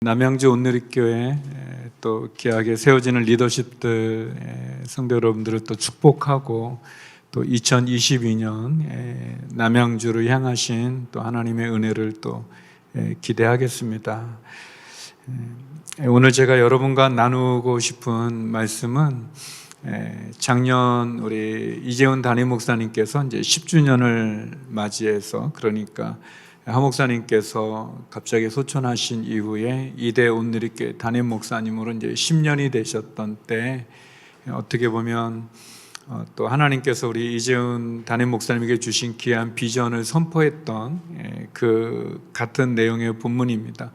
남양주 온누리교회 또 귀하게 세워지는 리더십들 에, 성도 여러분들을 또 축복하고 또 2022년 남양주를 향하신 또 하나님의 은혜를 또 에, 기대하겠습니다. 에, 오늘 제가 여러분과 나누고 싶은 말씀은 에, 작년 우리 이재훈 담임 목사님께서 이제 10주년을 맞이해서 그러니까 하 목사님께서 갑자기 소천하신 이후에 이대 온누리교회 담임 목사님으로 이제 10년이 되셨던 때 어떻게 보면 어, 또 하나님께서 우리 이재훈 담임 목사님에게 주신 귀한 비전을 선포했던 예, 그 같은 내용의 본문입니다.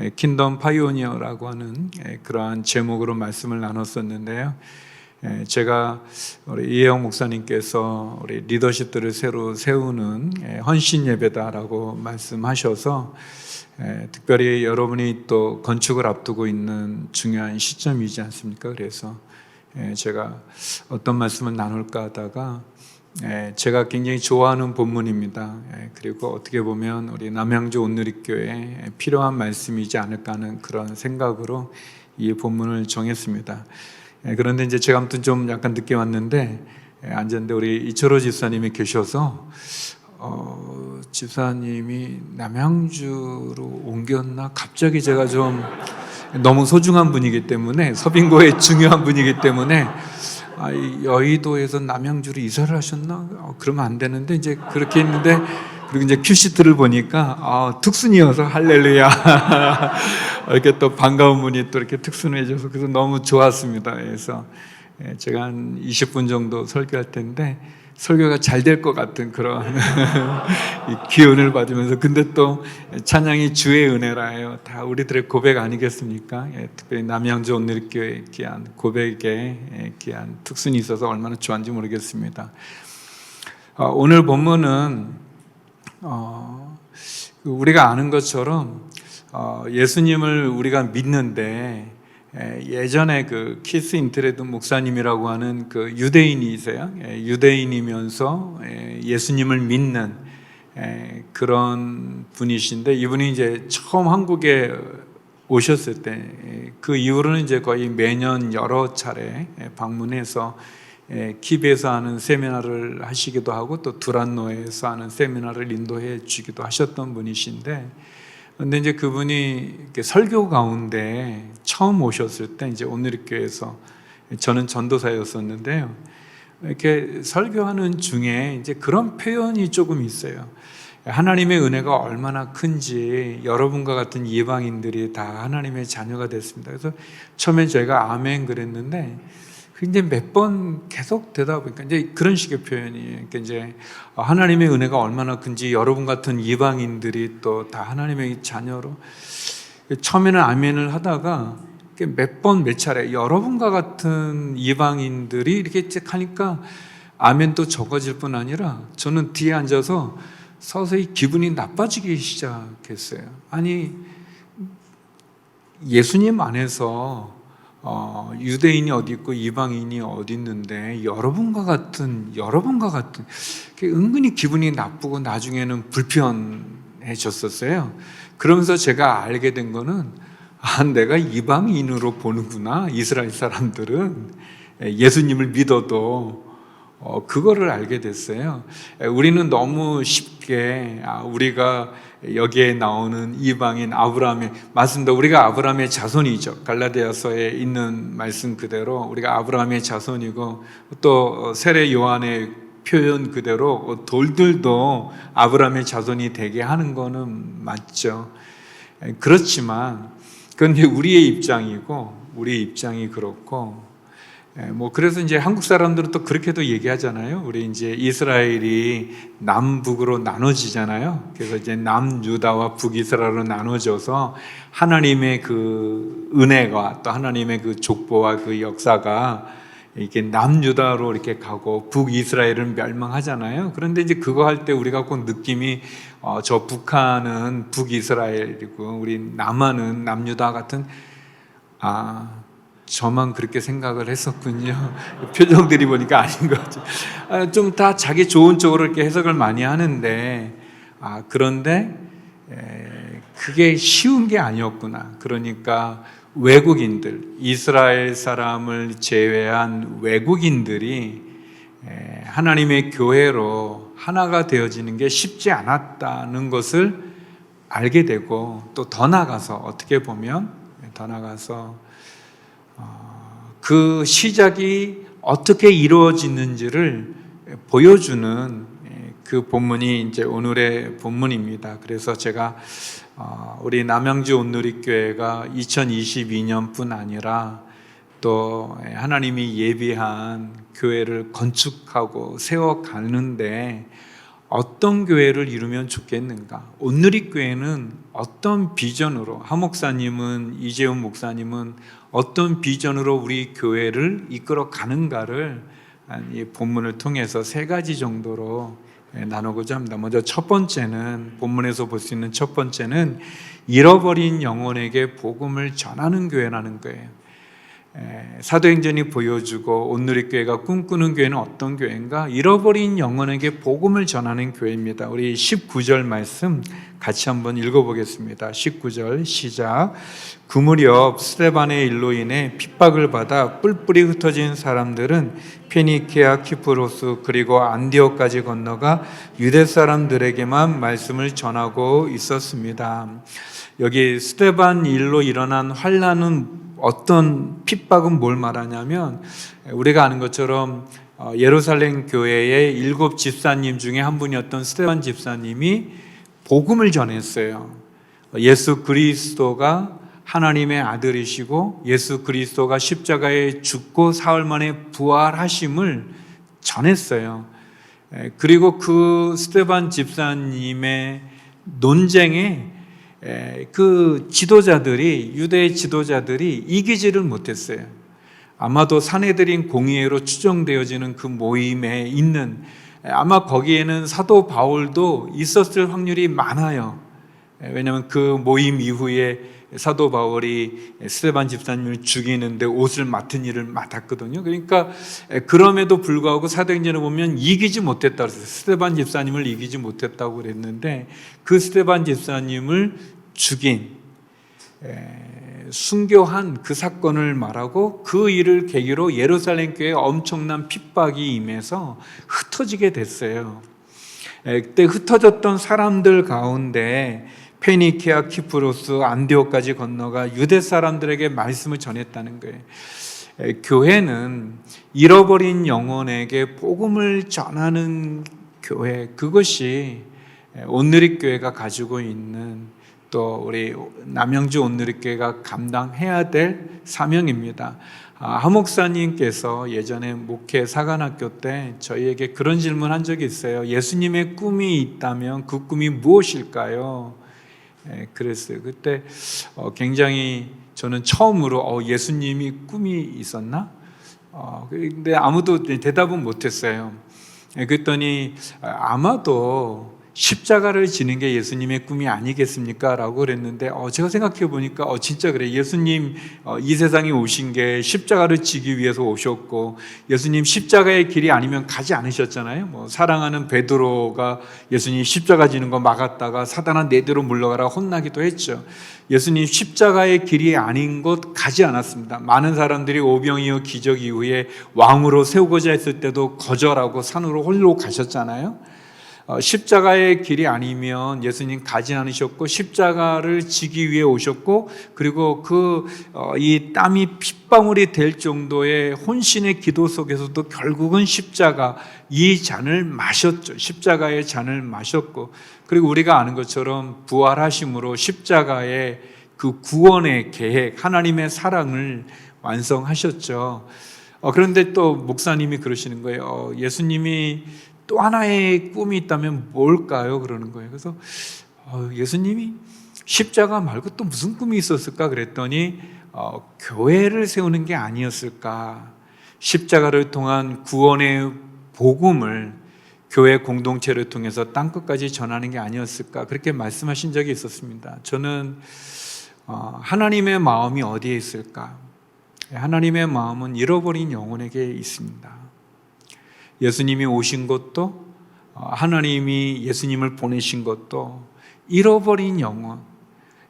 예, 킨덤 파이오니어라고 하는 예, 그러한 제목으로 말씀을 나눴었는데요. 예, 제가 우리 이혜영 목사님께서 우리 리더십들을 새로 세우는 예, 헌신 예배다라고 말씀하셔서 예, 특별히 여러분이 또 건축을 앞두고 있는 중요한 시점이지 않습니까? 그래서 예, 제가 어떤 말씀을 나눌까 하다가 예, 제가 굉장히 좋아하는 본문입니다. 예, 그리고 어떻게 보면 우리 남양주 온누리교회에 필요한 말씀이지 않을까 하는 그런 생각으로 이 본문을 정했습니다. 예, 그런데 이제 제가 아무튼 좀 약간 늦게 왔는데 예, 앉았는데 우리 이철호 집사님이 계셔서 어, 집사님이 남양주로 옮겼나 갑자기 제가 좀 너무 소중한 분이기 때문에 서빙고의 중요한 분이기 때문에 아, 이 여의도에서 남양주로 이사를 하셨나? 어, 그러면 안 되는데 이제 그렇게 했는데 그리고 이제 큐시트를 보니까 아, 특순이어서 할렐루야 이렇게 또 반가운 분이 또 이렇게 특순해져서 그래서 너무 좋았습니다. 그래서 예, 제가 한 20분 정도 설교할 텐데 설교가 잘 될 것 같은 그런 이 기운을 받으면서 근데 또 찬양이 주의 은혜라요. 다 우리들의 고백 아니겠습니까? 예, 특별히 남양주 온누리교회 귀한 고백에 예, 귀한 특순이 있어서 얼마나 좋았는지 모르겠습니다. 어, 오늘 본문은 어, 우리가 아는 것처럼 어, 예수님을 우리가 믿는데 에, 예전에 그 키스 인트레드 목사님이라고 하는 그 유대인이세요. 예, 유대인이면서 예, 예수님을 믿는 에, 그런 분이신데 이분이 이제 처음 한국에 오셨을 때 그 이후로는 이제 거의 매년 여러 차례 예, 방문해서 예, 킵에서 하는 세미나를 하시기도 하고 또 두란노에서 하는 세미나를 인도해 주기도 하셨던 분이신데 근데 이제 그분이 설교 가운데 처음 오셨을 때 이제 오늘교회에서 저는 전도사였었는데요. 이렇게 설교하는 중에 이제 그런 표현이 조금 있어요. 하나님의 은혜가 얼마나 큰지 여러분과 같은 이방인들이 다 하나님의 자녀가 됐습니다. 그래서 처음에 저희가 아멘 그랬는데 근데 몇번 계속 되다 보니까 이제 그런 식의 표현이 그러니까 이제 하나님의 은혜가 얼마나 큰지 여러분 같은 이방인들이 또 다 하나님의 자녀로 처음에는 아멘을 하다가 몇 번 몇 차례 여러분과 같은 이방인들이 이렇게 하니까 아멘도 적어질 뿐 아니라 저는 뒤에 앉아서 서서히 기분이 나빠지기 시작했어요. 아니 예수님 안에서 어, 유대인이 어디 있고 이방인이 어디 있는데 여러분과 같은 여러분과 같은 은근히 기분이 나쁘고 나중에는 불편해졌었어요. 그러면서 제가 알게 된 거는 아, 내가 이방인으로 보는구나. 이스라엘 사람들은 예수님을 믿어도 어, 그거를 알게 됐어요. 우리는 너무 쉽게 아, 우리가 여기에 나오는 이방인 아브라함의 말씀도 우리가 아브라함의 자손이죠. 갈라디아서에 있는 말씀 그대로 우리가 아브라함의 자손이고 또 세례 요한의 표현 그대로 돌들도 아브라함의 자손이 되게 하는 거는 맞죠. 그렇지만 그건 우리의 입장이고 우리의 입장이 그렇고 예, 뭐 그래서 이제 한국 사람들은 또 그렇게도 얘기하잖아요. 우리 이제 이스라엘이 남북으로 나눠지잖아요. 그래서 이제 남유다와 북이스라엘로 나눠져서 하나님의 그 은혜가 또 하나님의 그 족보와 그 역사가 이렇게 남유다로 이렇게 가고 북이스라엘은 멸망하잖아요. 그런데 이제 그거 할 때 우리가 꼭 느낌이 어, 저 북한은 북이스라엘이고 우리 남한은 남유다 같은 아 저만 그렇게 생각을 했었군요. 표정들이 보니까 아닌 거죠. 아, 좀다 자기 좋은 쪽으로 이렇게 해석을 많이 하는데, 아, 그런데, 에, 그게 쉬운 게 아니었구나. 그러니까 외국인들, 이스라엘 사람을 제외한 외국인들이 에, 하나님의 교회로 하나가 되어지는 게 쉽지 않았다는 것을 알게 되고 또 더 나가서 어떻게 보면 더 나가서 어, 그 시작이 어떻게 이루어지는지를 보여주는 예, 그 본문이 이제 오늘의 본문입니다. 그래서 제가 어, 우리 남양주 온누리교회가 2022년뿐 아니라 또 하나님이 예비한 교회를 건축하고 세워가는데 어떤 교회를 이루면 좋겠는가? 온누리 교회는 어떤 비전으로 하 목사님은 이재훈 목사님은 어떤 비전으로 우리 교회를 이끌어 가는가를 이 본문을 통해서 세 가지 정도로 나누고자 합니다. 먼저 첫 번째는 본문에서 볼 수 있는 첫 번째는 잃어버린 영혼에게 복음을 전하는 교회라는 거예요. 에, 사도행전이 보여주고 온누리교회가 꿈꾸는 교회는 어떤 교회인가? 잃어버린 영혼에게 복음을 전하는 교회입니다. 우리 19절 말씀 같이 한번 읽어보겠습니다. 19절 시작. 그 무렵 스테반의 일로 인해 핍박을 받아 뿔뿔이 흩어진 사람들은 페니케아 키프로스 그리고 안디오까지 건너가 유대 사람들에게만 말씀을 전하고 있었습니다. 여기 스테반 일로 일어난 환란은 어떤 핍박은 뭘 말하냐면 우리가 아는 것처럼 어, 예루살렘 교회의 일곱 집사님 중에 한 분이었던 스테반 집사님이 복음을 전했어요. 예수 그리스도가 하나님의 아들이시고 예수 그리스도가 십자가에 죽고 사흘 만에 부활하심을 전했어요. 에, 그리고 그 스테반 집사님의 논쟁에 에, 그 지도자들이 유대 지도자들이 이기지를 못했어요. 아마도 사내들인 공의회로 추정되어지는 그 모임에 있는 에, 아마 거기에는 사도 바울도 있었을 확률이 많아요. 에, 왜냐하면 그 모임 이후에 사도 바울이 스테반 집사님을 죽이는데 옷을 맡은 일을 맡았거든요. 그러니까 그럼에도 불구하고 사도행전에 보면 이기지 못했다 그랬어요. 스테반 집사님을 이기지 못했다고 그랬는데 그 스테반 집사님을 죽인 순교한 그 사건을 말하고 그 일을 계기로 예루살렘 교회에 엄청난 핍박이 임해서 흩어지게 됐어요. 그때 흩어졌던 사람들 가운데 페니키아, 키프로스, 안디오까지 건너가 유대 사람들에게 말씀을 전했다는 거예요. 교회는 잃어버린 영혼에게 복음을 전하는 교회 그것이 온누리 교회가 가지고 있는 또 우리 남영주 온누리 교회가 감당해야 될 사명입니다. 아, 하 목사님께서 예전에 목회 사관학교 때 저희에게 그런 질문 한 적이 있어요. 예수님의 꿈이 있다면 그 꿈이 무엇일까요? 예, 그랬어요. 그때 어, 굉장히 저는 처음으로 어, 예수님이 꿈이 있었나? 어, 근데 아무도 대답은 못했어요. 예, 그랬더니 아마도 십자가를 지는 게 예수님의 꿈이 아니겠습니까? 라고 그랬는데, 어, 제가 생각해 보니까, 어, 진짜 그래. 예수님, 어, 이 세상에 오신 게 십자가를 지기 위해서 오셨고, 예수님 십자가의 길이 아니면 가지 않으셨잖아요. 뭐, 사랑하는 베드로가 예수님 십자가 지는 거 막았다가 사단아 내 대로 물러가라 혼나기도 했죠. 예수님 십자가의 길이 아닌 곳 가지 않았습니다. 많은 사람들이 오병이어 기적 이후에 왕으로 세우고자 했을 때도 거절하고 산으로 홀로 가셨잖아요. 어, 십자가의 길이 아니면 예수님 가지 않으셨고 십자가를 지기 위해 오셨고 그리고 그이 어, 땀이 핏방울이 될 정도의 혼신의 기도 속에서도 결국은 십자가 이 잔을 마셨죠. 십자가의 잔을 마셨고 그리고 우리가 아는 것처럼 부활하심으로 십자가의 그 구원의 계획, 하나님의 사랑을 완성하셨죠. 어, 그런데 또 목사님이 그러시는 거예요. 어, 예수님이 또 하나의 꿈이 있다면 뭘까요? 그러는 거예요. 그래서 어, 예수님이 십자가 말고 또 무슨 꿈이 있었을까 그랬더니 어, 교회를 세우는 게 아니었을까. 십자가를 통한 구원의 복음을 교회 공동체를 통해서 땅 끝까지 전하는 게 아니었을까 그렇게 말씀하신 적이 있었습니다. 저는 어, 하나님의 마음이 어디에 있을까? 하나님의 마음은 잃어버린 영혼에게 있습니다. 예수님이 오신 것도 어, 하나님이 예수님을 보내신 것도 잃어버린 영혼,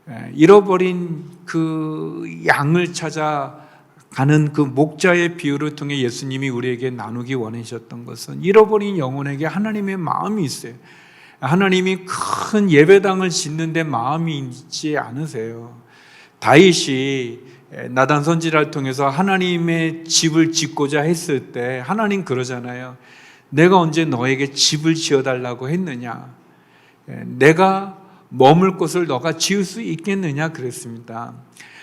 에, 잃어버린 그 양을 찾아 가는 그 목자의 비유를 통해 예수님이 우리에게 나누기 원하셨던 것은 잃어버린 영혼에게 하나님의 마음이 있어요. 하나님이 큰 예배당을 짓는데 마음이 있지 않으세요. 다윗이 나단 선지자를 통해서 하나님의 집을 짓고자 했을 때 하나님 그러잖아요. 내가 언제 너에게 집을 지어달라고 했느냐? 내가 머물 곳을 너가 지을 수 있겠느냐 그랬습니다.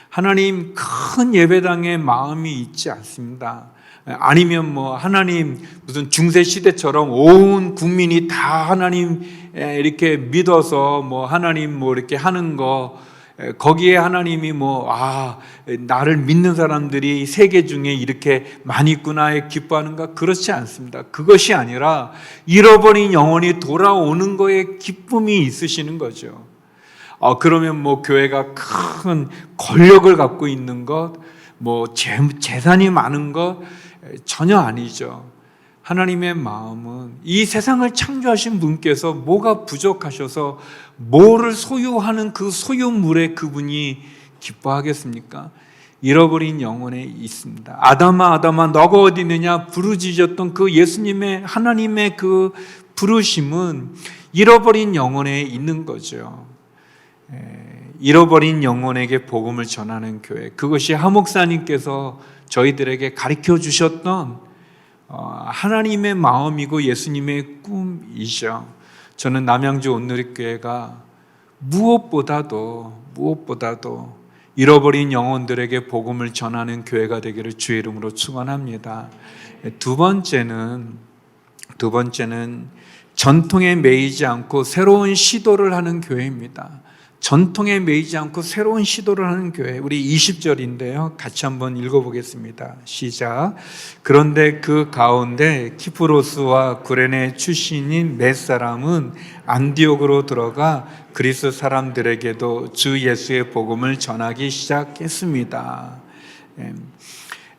하나님 큰 예배당에 마음이 있지 않습니다. 아니면 뭐 하나님 무슨 중세 시대처럼 온 국민이 다 하나님 이렇게 믿어서 뭐 하나님 뭐 이렇게 하는 거 거기에 하나님이 뭐, 아, 나를 믿는 사람들이 세계 중에 이렇게 많이 있구나에 기뻐하는가? 그렇지 않습니다. 그것이 아니라 잃어버린 영혼이 돌아오는 거에 기쁨이 있으시는 거죠. 어, 그러면 뭐 교회가 큰 권력을 갖고 있는 것, 뭐 재, 재산이 많은 것, 전혀 아니죠. 하나님의 마음은 이 세상을 창조하신 분께서 뭐가 부족하셔서 뭐를 소유하는 그 소유물에 그분이 기뻐하겠습니까? 잃어버린 영혼에 있습니다. 아담아, 아담아, 너가 어디 있느냐? 부르짖었던 그 예수님의 하나님의 그 부르심은 잃어버린 영혼에 있는 거죠. 잃어버린 영혼에게 복음을 전하는 교회. 그것이 하목사님께서 저희들에게 가르쳐 주셨던 어, 하나님의 마음이고 예수님의 꿈이죠. 저는 남양주 온누리교회가 무엇보다도 무엇보다도 잃어버린 영혼들에게 복음을 전하는 교회가 되기를 주의 이름으로 축원합니다. 두 번째는 두 번째는 전통에 매이지 않고 새로운 시도를 하는 교회입니다. 전통에 매이지 않고 새로운 시도를 하는 교회. 우리 20절인데요. 같이 한번 읽어보겠습니다. 시작. 그런데 그 가운데 키프로스와 구레네 출신인 몇 사람은 안디옥으로 들어가 그리스 사람들에게도 주 예수의 복음을 전하기 시작했습니다. 예,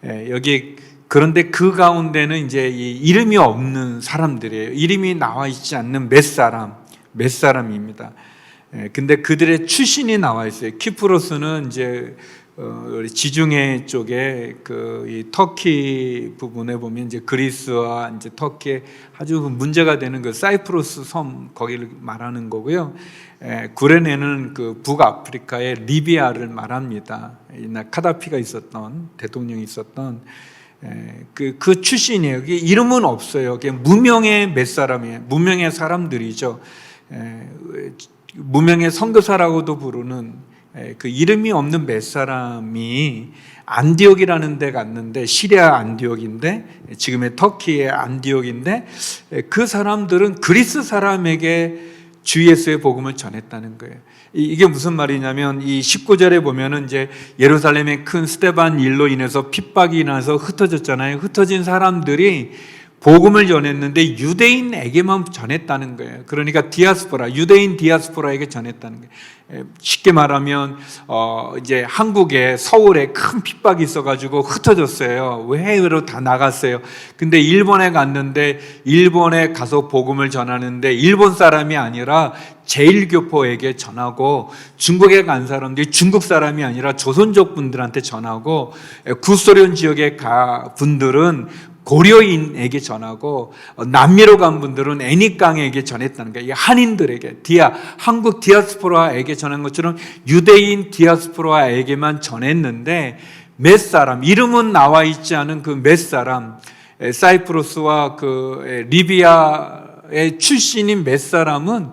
예, 여기 그런데 그 가운데는 이제 이름이 없는 사람들이에요. 이름이 나와 있지 않는 몇 사람, 몇 사람입니다. 예, 근데 그들의 출신이 나와 있어요. 키프로스는 이제 어, 지중해 쪽에 그이 터키 부분에 보면 이제 그리스와 이제 터키에 아주 그 문제가 되는 그 사이프러스 섬 거기를 말하는 거고요. 에, 구레네는 그 북아프리카의 리비아를 말합니다. 옛날 카다피가 있었던 대통령이 있었던 그, 그 출신이에요. 이름은 없어요. 무명의 몇 사람이에요. 무명의 사람들이죠. 에, 무명의 선교사라고도 부르는 그 이름이 없는 몇 사람이 안디옥이라는 데 갔는데 시리아 안디옥인데 지금의 터키의 안디옥인데 그 사람들은 그리스 사람에게 주 예수의 복음을 전했다는 거예요. 이게 무슨 말이냐면 이 19절에 보면은 이제 예루살렘의 큰 스테반 일로 인해서 핍박이 나서 흩어졌잖아요. 흩어진 사람들이 복음을 전했는데 유대인에게만 전했다는 거예요. 그러니까 디아스포라, 유대인 디아스포라에게 전했다는 거예요. 쉽게 말하면 어 이제 한국에 서울에 큰 핍박이 있어가지고 흩어졌어요. 해외로 다 나갔어요. 근데 일본에 갔는데 일본에 가서 복음을 전하는데 일본 사람이 아니라 제일교포에게 전하고 중국에 간 사람들이 중국 사람이 아니라 조선족 분들한테 전하고 구소련 지역에 가 분들은 고려인에게 전하고 어, 남미로 간 분들은 애니깡에게 전했다는 거예요. 한인들에게 디아 한국 디아스포라에게 전한 것처럼 유대인 디아스포라에게만 전했는데 몇 사람 이름은 나와 있지 않은 그 몇 사람 사이프러스와 그 리비아의 출신인 몇 사람은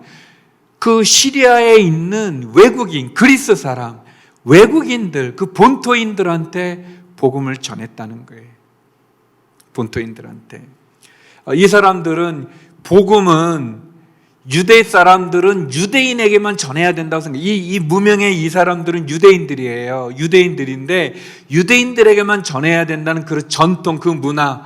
그 시리아에 있는 외국인 그리스 사람 외국인들 그 본토인들한테 복음을 전했다는 거예요. 본토인들한테. 어, 이 사람들은 복음은 유대 사람들은 유대인에게만 전해야 된다고 생각해요. 이, 이 무명의 이 사람들은 유대인들이에요. 유대인들인데 유대인들에게만 전해야 된다는 그 전통, 그 문화,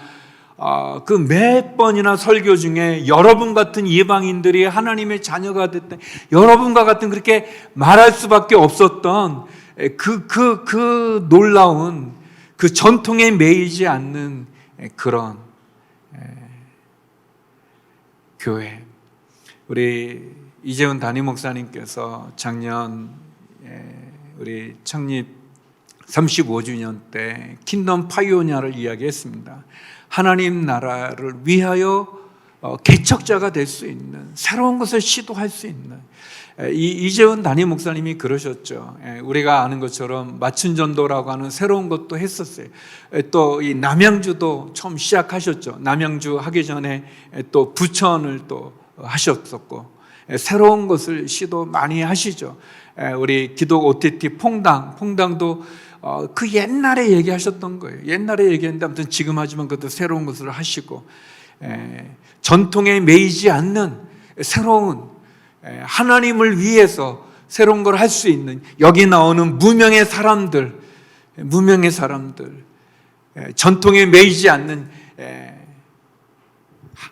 어, 그몇 번이나 설교 중에 여러분 같은 이방인들이 하나님의 자녀가 됐다. 여러분과 같은 그렇게 말할 수밖에 없었던 그, 그, 그 놀라운 그 전통에 매이지 않는 그런 교회. 우리 이재훈 담임 목사님께서 작년 우리 창립 35주년 때 킨덤 파이오니아를 이야기했습니다. 하나님 나라를 위하여 어, 개척자가 될 수 있는 새로운 것을 시도할 수 있는 에, 이 이재훈 담임 목사님이 그러셨죠. 에, 우리가 아는 것처럼 맞춤 전도라고 하는 새로운 것도 했었어요. 또 이 남양주도 처음 시작하셨죠. 남양주 하기 전에 에, 또 부천을 또 하셨었고 에, 새로운 것을 시도 많이 하시죠. 에, 우리 기독 OTT 퐁당, 퐁당도 어, 그 옛날에 얘기하셨던 거예요. 옛날에 얘기했는데 아무튼 지금 하지만 그것도 새로운 것을 하시고 에, 전통에 매이지 않는 새로운 에, 하나님을 위해서 새로운 걸 할 수 있는 여기 나오는 무명의 사람들, 에, 무명의 사람들, 에, 전통에 매이지 않는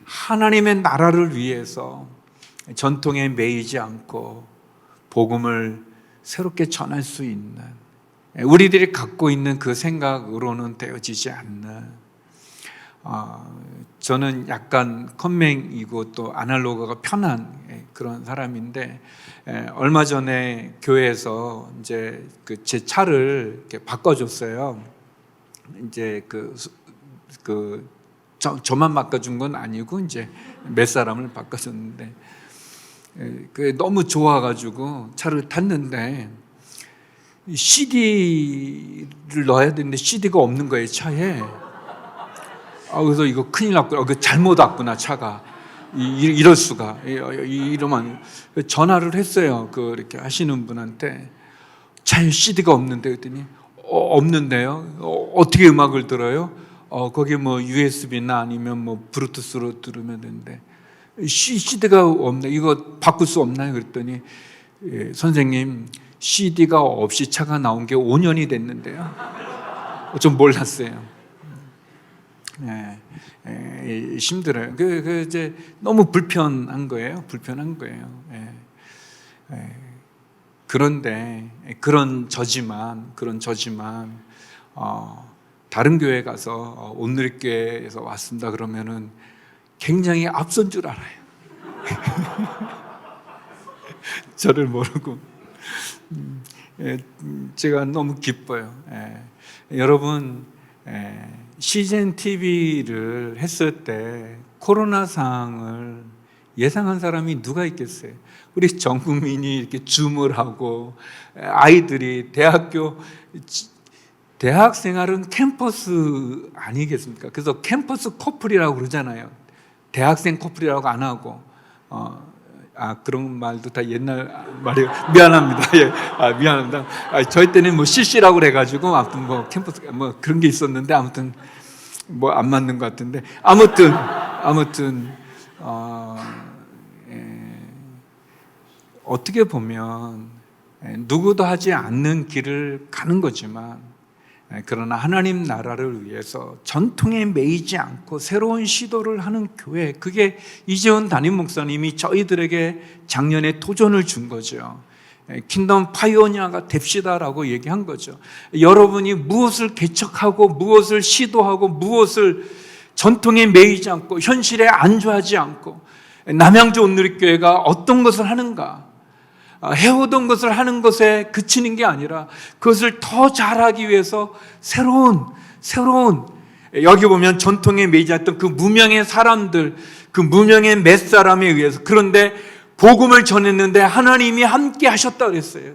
하나님의 나라를 위해서 전통에 매이지 않고 복음을 새롭게 전할 수 있는 우리들이 갖고 있는 그 생각으로는 되어지지 않는 어, 저는 약간 컴맹이고 또 아날로그가 편한 예, 그런 사람인데 예, 얼마 전에 교회에서 이제 그 제 차를 이렇게 바꿔줬어요. 이제 그, 수- 그 저, 저만 바꿔준 건 아니고 이제 몇 사람을 바꿔줬는데 예, 그 너무 좋아가지고 차를 탔는데 이 CD를 넣어야 되는데 CD가 없는 거예요 차에. 아 그래서 이거 큰일 났구나. 어, 그 잘못 왔구나 차가. 이, 이- 이럴 수가. 이러면 전화를 했어요. 그 이렇게 하시는 분한테 차에 CD가 없는데 그랬더니 어, 없는데요. 어, 어떻게 음악을 들어요? 어 거기 뭐 USB나 아니면 뭐 브루투스로 들으면 되는데 CD가 없네. 이거 바꿀 수 없나요? 그랬더니 예, 선생님 CD가 없이 차가 나온 게 5년이 됐는데요. 좀 몰랐어요. 예, 예, 힘들어요. 그, 그 이제 너무 불편한 거예요. 불편한 거예요. 예, 예. 그런데 그런 저지만 그런 저지만 어, 다른 교회 가서 어, 온누리교회에서 왔습니다. 그러면은 굉장히 앞선 줄 알아요. 저를 모르고 음, 예, 음, 제가 너무 기뻐요. 예. 여러분 예, CGN TV를 했을 때 코로나 상황을 예상한 사람이 누가 있겠어요? 우리 전 국민이 이렇게 줌을 하고 예, 아이들이 대학교 지- 대학 생활은 캠퍼스 아니겠습니까? 그래서 캠퍼스 커플이라고 그러잖아요. 대학생 커플이라고 안 하고 어, 아 그런 말도 다 옛날 말이에요. 미안합니다. 예, 아, 미안합니다. 아, 저희 때는 뭐 CC라고 그래가지고 아무튼 뭐 캠퍼스 뭐 그런 게 있었는데 아무튼 뭐 안 맞는 것 같은데 아무튼 아무튼 어, 예, 어떻게 보면 예, 누구도 하지 않는 길을 가는 거지만 예, 그러나 하나님 나라를 위해서 전통에 매이지 않고 새로운 시도를 하는 교회 그게 이재훈 담임 목사님이 저희들에게 작년에 도전을 준 거죠. 예, 킹덤 파이오니아가 됩시다라고 얘기한 거죠. 여러분이 무엇을 개척하고 무엇을 시도하고 무엇을 전통에 매이지 않고 현실에 안주하지 않고 남양주 온누리교회가 어떤 것을 하는가 아, 해오던 것을 하는 것에 그치는 게 아니라 그것을 더 잘하기 위해서 새로운 새로운 여기 보면 전통에 매이지 않던 그 무명의 사람들 그 무명의 몇 사람에 의해서 그런데 복음을 전했는데 하나님이 함께 하셨다 그랬어요.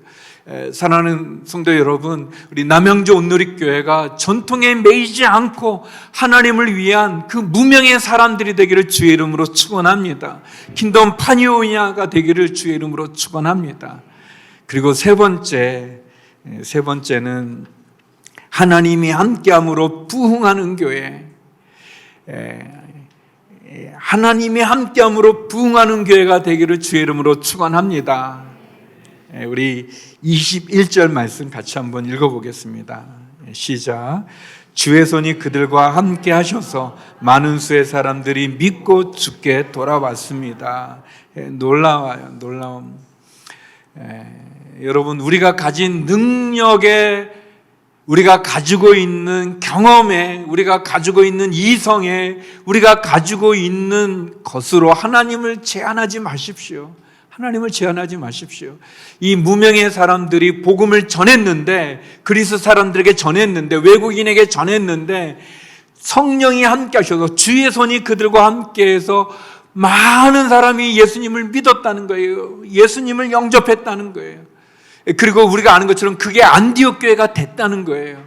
에, 사랑하는 성도 여러분, 우리 남양주 온누리교회가 전통에 매이지 않고 하나님을 위한 그 무명의 사람들이 되기를 주의 이름으로 축원합니다. 킹덤 파니오니아가 되기를 주의 이름으로 축원합니다. 그리고 세 번째, 에, 세 번째는 하나님이 함께함으로 부흥하는 교회. 하나님이 함께함으로 부흥하는 교회가 되기를 주의 이름으로 축원합니다. 예, 우리 21절 말씀 같이 한번 읽어보겠습니다. 예, 시작. 주의 손이 그들과 함께 하셔서 많은 수의 사람들이 믿고 죽게 돌아왔습니다. 예, 놀라워요, 놀라움. 예, 여러분, 우리가 가진 능력에 우리가 가지고 있는 경험에, 우리가 가지고 있는 이성에, 우리가 가지고 있는 것으로 하나님을 제한하지 마십시오. 하나님을 제한하지 마십시오. 이 무명의 사람들이 복음을 전했는데 그리스 사람들에게 전했는데 외국인에게 전했는데 성령이 함께 하셔서 주의 손이 그들과 함께 해서 많은 사람이 예수님을 믿었다는 거예요. 예수님을 영접했다는 거예요. 그리고 우리가 아는 것처럼 그게 안디옥 교회가 됐다는 거예요.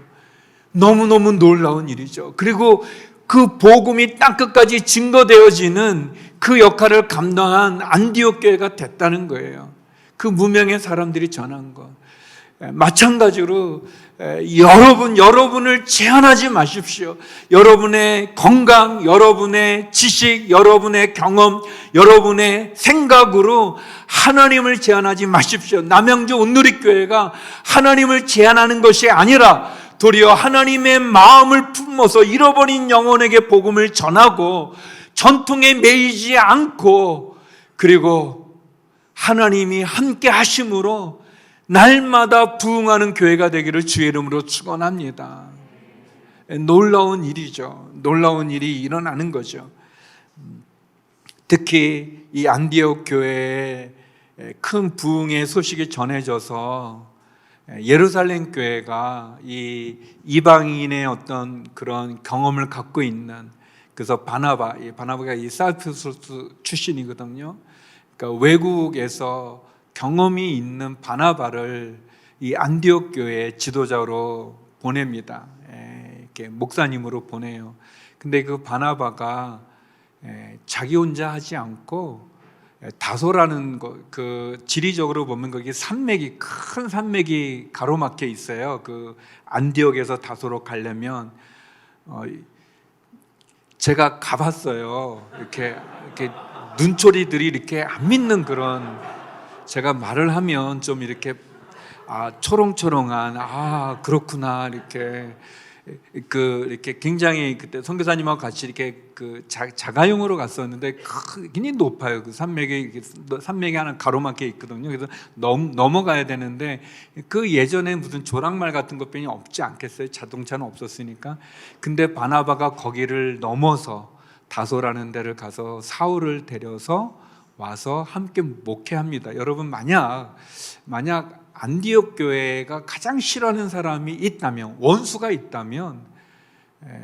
너무너무 놀라운 일이죠. 그리고 그 복음이 땅끝까지 증거되어지는 그 역할을 감당한 안디옥 교회가 됐다는 거예요. 그 무명의 사람들이 전한 것. 마찬가지로 여러분, 여러분을 제한하지 마십시오. 여러분의 건강, 여러분의 지식, 여러분의 경험, 여러분의 생각으로 하나님을 제한하지 마십시오. 남양주 온누리 교회가 하나님을 제한하는 것이 아니라 도리어 하나님의 마음을 품어서 잃어버린 영혼에게 복음을 전하고 전통에 매이지 않고 그리고 하나님이 함께 하심으로 날마다 부흥하는 교회가 되기를 주의 이름으로 축원합니다. 놀라운 일이죠. 놀라운 일이 일어나는 거죠. 특히 이 안디옥 교회에 큰 부흥의 소식이 전해져서 예루살렘 교회가 이 이방인의 어떤 그런 경험을 갖고 있는 그래서 바나바, 이 바나바가 이 사이프러스 출신이거든요. 그러니까 외국에서 경험이 있는 바나바를 이 안디옥 교회 지도자로 보냅니다. 예, 이렇게 목사님으로 보내요. 근데 그 바나바가 예, 자기 혼자 하지 않고 예, 다소라는 거, 그 지리적으로 보면 거기 산맥이 큰 산맥이 가로막혀 있어요. 그 안디옥에서 다소로 가려면 어, 제가 가봤어요. 이렇게 이렇게 눈초리들이 이렇게 안 믿는 그런 제가 말을 하면 좀 이렇게 아 초롱초롱한 아 그렇구나 이렇게 그 이렇게 굉장히 그때 선교사님하고 같이 이렇게 그 자, 자가용으로 갔었는데 굉장히 높아요. 그 산맥에 산맥이 하나 가로막혀 있거든요. 그래서 넘, 넘어가야 되는데 그 예전에 무슨 조랑말 같은 것뿐이 없지 않겠어요? 자동차는 없었으니까. 근데 바나바가 거기를 넘어서 다소라는 데를 가서 사울을 데려서 와서 함께 목회합니다. 여러분 만약 만약 안디옥 교회가 가장 싫어하는 사람이 있다면 원수가 있다면 에,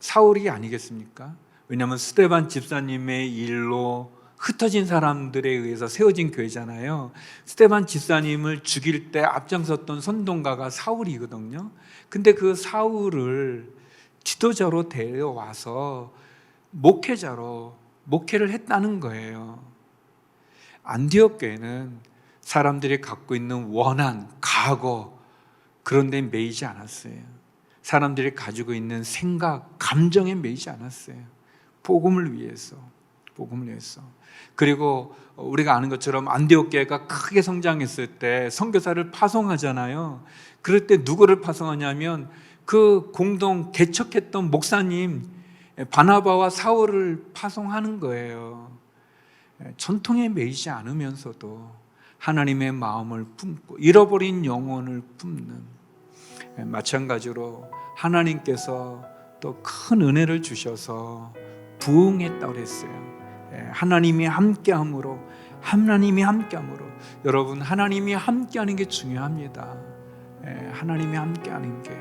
사울이 아니겠습니까? 왜냐하면 스테반 집사님의 일로 흩어진 사람들에 의해서 세워진 교회잖아요. 스테반 집사님을 죽일 때 앞장섰던 선동가가 사울이거든요. 근데 그 사울을 지도자로 데려와서 목회자로 목회를 했다는 거예요. 안디옥 교회는 사람들이 갖고 있는 원한, 각오 그런 데 매이지 않았어요. 사람들이 가지고 있는 생각, 감정에 매이지 않았어요. 복음을 위해서. 복음을 위해서. 그리고 우리가 아는 것처럼 안디옥 교회가 크게 성장했을 때 선교사를 파송하잖아요. 그럴 때 누구를 파송하냐면 그 공동 개척했던 목사님 바나바와 사울을 파송하는 거예요. 전통에 매이지 않으면서도 하나님의 마음을 품고 잃어버린 영혼을 품는 마찬가지로 하나님께서 또 큰 은혜를 주셔서 부흥했다고 그랬어요. 하나님이 함께함으로 하나님이 함께함으로 여러분 하나님이 함께하는 게 중요합니다. 하나님이 함께하는 게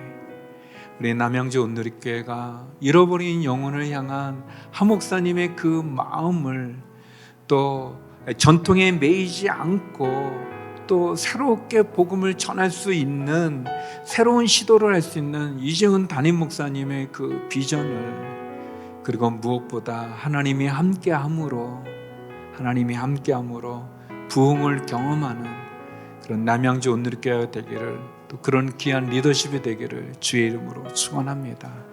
우리 남양주 온누리교회가 잃어버린 영혼을 향한 하목사님의 그 마음을 또 전통에 매이지 않고 또 새롭게 복음을 전할 수 있는 새로운 시도를 할 수 있는 이재훈 담임 목사님의 그 비전을 그리고 무엇보다 하나님이 함께함으로 하나님이 함께함으로 부흥을 경험하는 그런 남양주 온누리교회가 되기를 또 그런 귀한 리더십이 되기를 주의 이름으로 축원합니다.